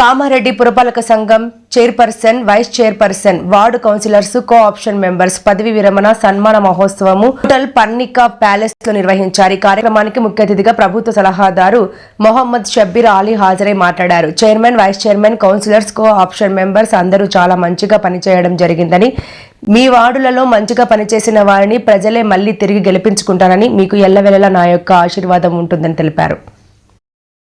కామారెడ్డి పురపాలక సంఘం chairperson vice chairperson ward councillors co option members పదవి విరమణ సన్మాన మహోత్సవము హోటల్ పన్నికా ప్యాలెస్లో నిర్వహించారు. ఈ కార్యక్రమానికి ముఖ్య అతిథిగా ప్రభుత్వ సలహాదారు మొహమ్మద్ షబ్బీర్ అలీ హాజరై మాట్లాడారు. Chairman vice chairman councillors co option members అందరూ చాలా మంచిగా పనిచేయడం జరిగిందని మీ వార్డులలో మంచిగా పనిచేసిన వారిని ప్రజలే మళ్ళీ తిరిగి గెలిపించుకుంటారని మీకు ఎల్లవెల్లలా నా యొక్క ఆశీర్వాదం ఉంటుందని తెలిపారు.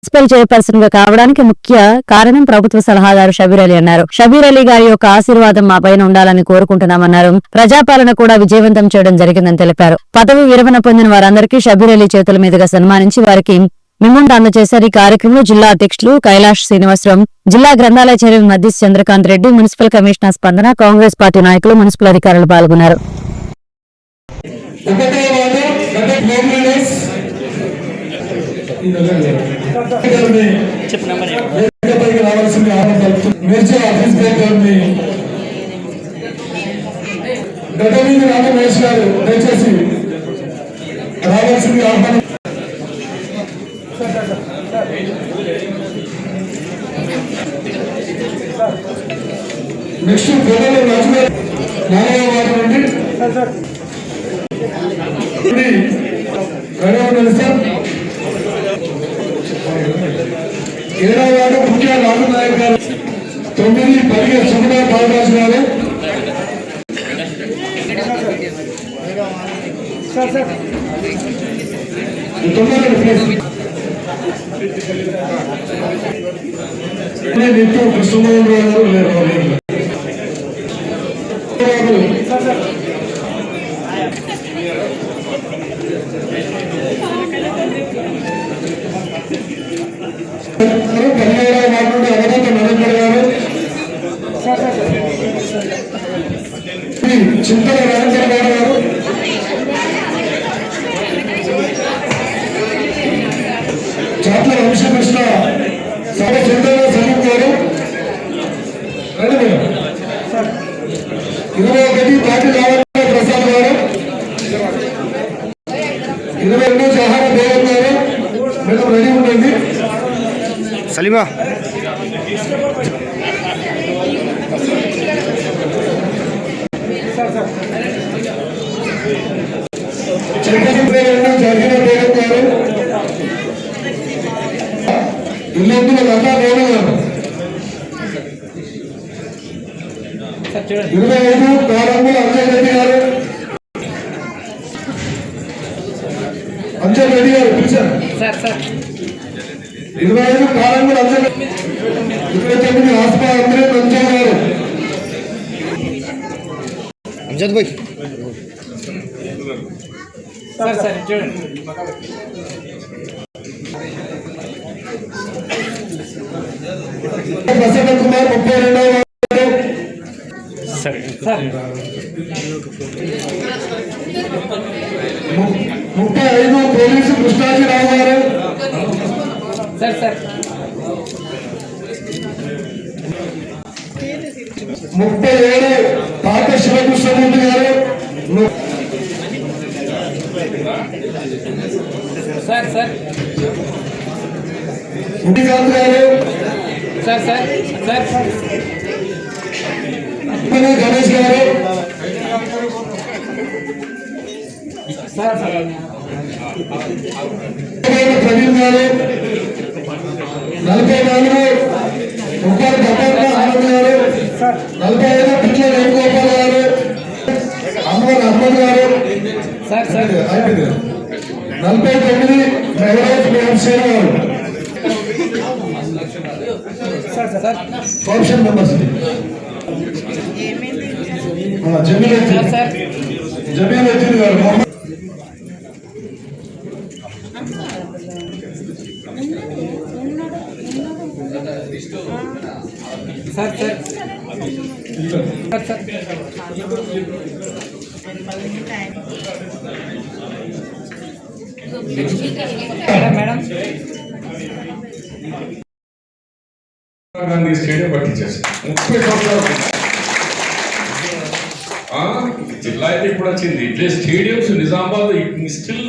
మున్సిపల్ చైర్పర్సన్గా కావడానికి ముఖ్య కారణం ప్రభుత్వ సలహాదారు షబీర్ అలీ అన్నారు. షబీర్ అలీ గారి యొక్క ఆశీర్వాదం మా పైన ఉండాలని కోరుకుంటున్నామన్నారు. ప్రజాపాలన కూడా విజయవంతం చేయడం జరిగిందని తెలిపారు. పదవి విరమణ పొందిన వారందరికీ షబీర్ అలీ చేతుల మీదుగా సన్మానించి వారికి మిమ్ముండ అందజేశారు. ఈ కార్యక్రమంలో జిల్లా అధ్యక్షులు కైలాష్ శ్రీనివాసరావు జిల్లా గ్రంథాలయ చైర్మన్ మధ్య చంద్రకాంత్ రెడ్డి మున్సిపల్ కమిషనర్ స్పందన కాంగ్రెస్ పార్టీ నాయకులు మున్సిపల్ అధికారులు పాల్గొన్నారు. ఒకటే వాడు గత హోమ్లీనెస్ పైకి రావాల్సింది మిర్చి ఆఫీస్ పేపర్ని గత మీద రామ మహేష్ గారు దయచేసి రావాల్సింది ఆహ్వానం నెక్స్ట్ రాజు గారు నాలుగవ సార్ ఏడవ వార్డు ముఖ్య రాజు నాయక్ గారు తొమ్మిది పదిహేను సుమదా బాలరాజు గారు తొమ్మిది ప్లీజ్ నిత్యం కృష్ణమోహన్ రావు గారు లేరు చింతల నరేంద్ర గౌడ్ గారు చాట్ల వంశకృష్ణ సభ చింతల సందీప్ గారు ఇరవై ఒకటి పాటి రావాలి ప్రసాద్ గారు. ఇరవై రెండు జహార దేవన్ గారు. మేడం రెడీ ఉండండి. సలీమా. చంద్రశేఖర్ లతా దేవన్ గారు ఇరవై ఐదు కారంగుల అంజయ్ రెడ్డి గారు అంజయ్ రెడ్డి గారు పిలిచారు ఇరవై ఐదు అంజయ్ ఇరవై తొమ్మిది అంజయ్ గారు ప్రసన్న కుమార్ ముప్పై రెండవ వార్డు. ము- ముప్పై ఐదు పోలీసు కృష్ణాజీరావు గారు ముప్పై ఏడు పాత శివకృష్ణమూర్తి గారు ము- sir sir. Sir sir sir. Ganesh garu sir. Praveen గారు నలభై నాలుగు ఉప్పల గబ్బన్న ఆనంద్ గారు నలభై ఐదు పిట్ల వేణుగోపాల్ గారు అహ్మద్ అహ్మద్ గారు సార్ సార్. అయిపోయింది. నలభై తొమ్మిది Mehraj Meharsher garu sir option members Jameel sir sir Jameel వచ్చింది garu Mohammed sir sir sir sir madam madam Gandhi stadium పట్టించేసి ముప్పై సంవత్సరాలు జిల్లా అయితే ఇప్పుడు వచ్చింది. ఇట్లే స్టేడియంస్ నిజామాబాద్ స్టిల్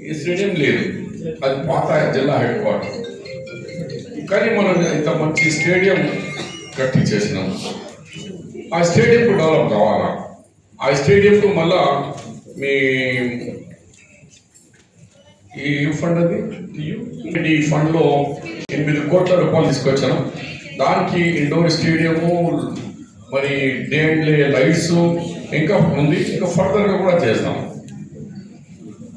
ఈ స్టేడియం లేదు. అది పాత జిల్లా హెడ్ క్వార్టర్ కానీ మనం ఇంత మంచి స్టేడియం కట్టి చేసినాం ఆ స్టేడియంకు డెవలప్ కావాలా? ఆ స్టేడియంకు మళ్ళా మీ ఈ ఫండ్ అది? టియు? ఈ ఫండ్లో ఎనిమిది కోట్ల రూపాయలు తీసుకొచ్చాను. దానికి ఇండోర్ స్టేడియము మరి డే అండ్ డే లైట్స్ ఇంకా ఉంది. ఇంకా ఫర్దర్గా కూడా చేస్తాం.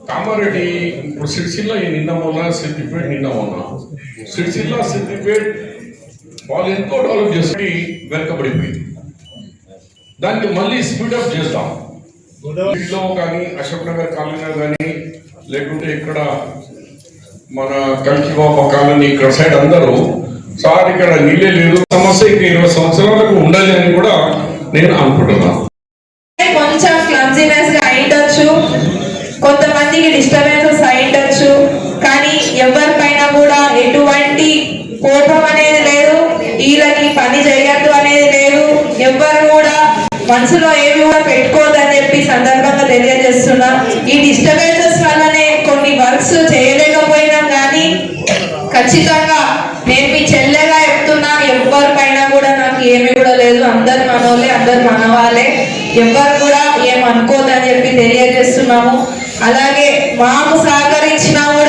కామారెడ్డి ఇప్పుడు సిరిసిల్ల ఈ నిన్న మొన్న సిద్దిపేట నిన్న మొన్న. సిరిసిల్ల సిద్దిపేట వాళ్ళు ఎంతో డెవలప్ చేసి వెనకబడిపోయింది. దానికి మళ్ళీ స్పీడప్ చేస్తాం. ఇంట్లో కానీ అశోక్ నగర్ కాలనీలో కానీ లేకుంటే ఇక్కడ మన కలికి బాబా కాలనీ ఇక్కడ సైడ్ అందరూ సార్ ఇక్కడ నీళ్ళే లేదు. సమస్య ఇక ఇరవై సంవత్సరాలకు ఉండాలి అని కూడా నేను అనుకుంటున్నాను కొంచెం క్లబ్జీనెస్గా అయిండొచ్చు కొంతమందికి డిస్టర్బెన్సెస్ అయిండొచ్చు కానీ ఎవరిపైన కూడా ఎటువంటి కోపం అనేది మనసులో ఏమి కూడా పెట్టుకోవద్దని చెప్పి సందర్భంగా తెలియజేస్తున్నా. ఈ డిస్టర్బెన్సెస్ వల్లనే కొన్ని వర్క్స్ చేయలేకపోయినాం కానీ ఖచ్చితంగా నేను మీ చెల్లెగా చెప్తున్నా ఎవరిపైన కూడా నాకు ఏమి కూడా లేదు. అందరు మనోళ్ళే అందరు మనవాళ్ళే. ఎవరు కూడా ఏం అనుకోదని చెప్పి తెలియజేస్తున్నాము. అలాగే మాకు సహకరించినా కూడా